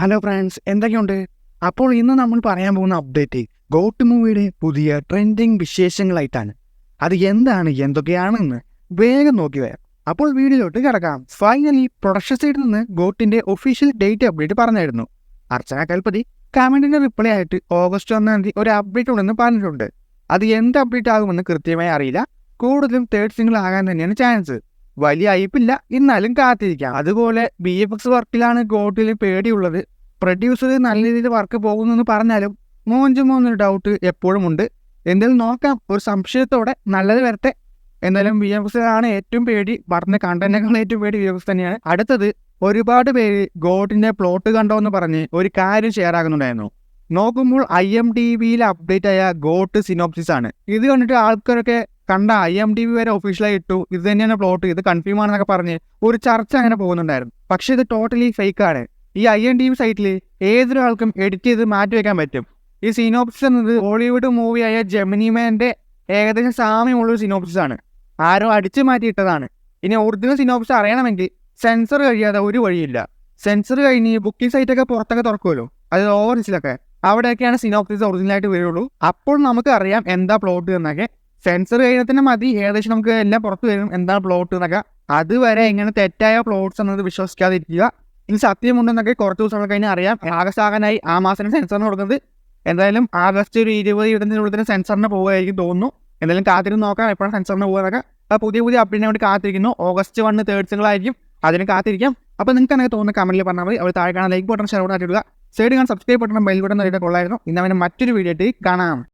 Hello friends എന്തൊക്കെയുണ്ട്? അപ്പോൾ ഇന്ന് നമ്മൾ പറയാൻ പോകുന്ന അപ്ഡേറ്റ് ഗോട്ട് മൂവിയുടെ പുതിയ ട്രെൻഡിങ് വിശേഷങ്ങളായിട്ടാണ്. അത് എന്താണ് എന്തൊക്കെയാണെന്ന് വേഗം നോക്കി വരാം. അപ്പോൾ വീഡിയോയിലോട്ട് കിടക്കാം. ഫൈനലി പ്രൊഡക്ഷൻ സൈഡിൽ നിന്ന് ഗോട്ടിന്റെ ഒഫീഷ്യൽ ഡേറ്റ് അപ്ഡേറ്റ് പറഞ്ഞായിരുന്നു. അർച്ചന കൽപ്പതി കമന്റിന്റെ റിപ്ലൈ ആയിട്ട് ഓഗസ്റ്റ് ഒന്നാം തീയതി ഒരു അപ്ഡേറ്റ് ഉണ്ടെന്ന് പറഞ്ഞിട്ടുണ്ട്. അത് എന്ത് അപ്ഡേറ്റ് ആകുമെന്ന് കൃത്യമായി അറിയില്ല. കൂടുതലും തേർഡ് സിംഗിൾ ആകാൻ തന്നെയാണ് ചാൻസ് വലിയ അയപ്പില്ല എന്നാലും കാത്തിരിക്കാം. അതുപോലെ ബി എഫ് എക്സ് വർക്കിലാണ് ഗോട്ടിൽ പേടിയുള്ളത്. പ്രൊഡ്യൂസർ നല്ല രീതിയിൽ വർക്ക് പോകുന്നെന്ന് പറഞ്ഞാലും മോഞ്ചു മോന്നൊരു ഡൗട്ട് എപ്പോഴും ഉണ്ട്. എന്തായാലും നോക്കാം. ഒരു സംശയത്തോടെ നല്ലത് വരട്ടെ. എന്തായാലും ബി എഫ് ആണ് ഏറ്റവും പേടി. പറഞ്ഞ കണ്ടന്റിനേക്കാൾ ഏറ്റവും പേടി ബി എഫ് തന്നെയാണ്. അടുത്തത് ഒരുപാട് പേര് ഗോട്ടിന്റെ പ്ലോട്ട് കണ്ടോ എന്ന് പറഞ്ഞ് ഒരു കാര്യം ഷെയർ ആകുന്നുണ്ടായിരുന്നു നോക്കുമ്പോൾ ഐ എം ടി വിയിൽ അപ്ഡേറ്റ് ആയ ഗോട്ട് സിനോപ്സിസ് ആണ്. ഇത് കണ്ടിട്ട് ആൾക്കാരൊക്കെ കണ്ട ഐ എം ടി വി വരെ ഒഫീഷ്യലായി ഇട്ടു. ഇത് തന്നെയാണ് പ്ലോട്ട് ഇത് കൺഫേം ആണെന്നൊക്കെ പറഞ്ഞ് ഒരു ചർച്ച അങ്ങനെ പോകുന്നുണ്ടായിരുന്നു. പക്ഷെ ഇത് ടോട്ടലി ഫേക്ക് ആണ്. ഈ ഐ എൻ ടി വി സൈറ്റിൽ ഏതൊരാൾക്കും എഡിറ്റ് ചെയ്ത് മാറ്റി വെക്കാൻ പറ്റും. ഈ സിനോപ്സിസ് എന്നത് ഹോളിവുഡ് മൂവിയായ ജെമിനിമാന്റെ ഏകദേശം സാമ്യമുള്ളൊരു സിനോപ്സിസ് ആണ്. ആരോ അടിച്ചു മാറ്റിയിട്ടതാണ്. ഇനി ഒറിജിനൽ സിനോപ്സിസ് അറിയണമെങ്കിൽ സെൻസർ കഴിയാതെ ഒരു വഴിയില്ല. സെൻസർ കഴിഞ്ഞ് ബുക്കിംഗ് സൈറ്റൊക്കെ പുറത്തൊക്കെ തുറക്കുമല്ലോ. അത് ഓവർസിലൊക്കെ അവിടെയൊക്കെയാണ് സിനോപ്സിസ് ഒറിജിനലായിട്ട് വരുള്ളൂ. അപ്പോൾ നമുക്ക് അറിയാം എന്താ പ്ലോട്ട് എന്നൊക്കെ. സെൻസർ കഴിഞ്ഞതിന് മതി. ഏകദേശം നമുക്ക് എല്ലാം പുറത്ത് വരും. എന്താണ് പ്ലോട്ട് എന്നൊക്കെ. അതുവരെ ഇങ്ങനെ തെറ്റായ പ്ലോട്ട്സ് എന്നത് വിശ്വസിക്കാതിരിക്കുക. ഇനി സത്യമുണ്ടെന്നൊക്കെ കുറച്ച് ദിവസങ്ങൾ കഴിഞ്ഞ് അറിയാം. ആഗസ്റ്റ് ആകാനായി ആ മാസം സെൻസറിന് കൊടുക്കുന്നത് എന്തായാലും ആഗസ്റ്റ് ഒരു ഇരുപത് ഇരുപത്തിനുള്ളിൽ തന്നെ സെൻസറിന് പോകുമായിരിക്കും തോന്നുന്നു. എന്തായാലും കാത്തിരുന്ന് നോക്കാം എപ്പോഴാണ് സെൻസറിന് പോകുന്നതൊക്കെ അപ്പോൾ പുതിയ പുതിയ അപ്ഡേറ്റിനെ വേണ്ടി കാത്തിരിക്കുന്നു. ഓഗസ്റ്റ് വണ്ണ് തേർഡ് സിംഗിളായിരിക്കും അതിന് കാത്തിരിക്കാം. അപ്പോൾ നിങ്ങൾക്ക് അങ്ങനെ തോന്നുന്ന കമന്റിൽ പറഞ്ഞാൽ മതി. അവർ താഴെ കാണാൻ ലൈക്ക് ബട്ടൺ ഷെയർ ബട്ടൺ ഇടുക സൈഡ് കാണാൻ സബ്സ്ക്രൈബ് ബട്ടൺ ബെൽ ബട്ടൺ നേരിട്ട് കൊള്ളായിരുന്നു ഇന്ന് അവന് മറ്റൊരു വീഡിയോ ആയിട്ട് കാണാം.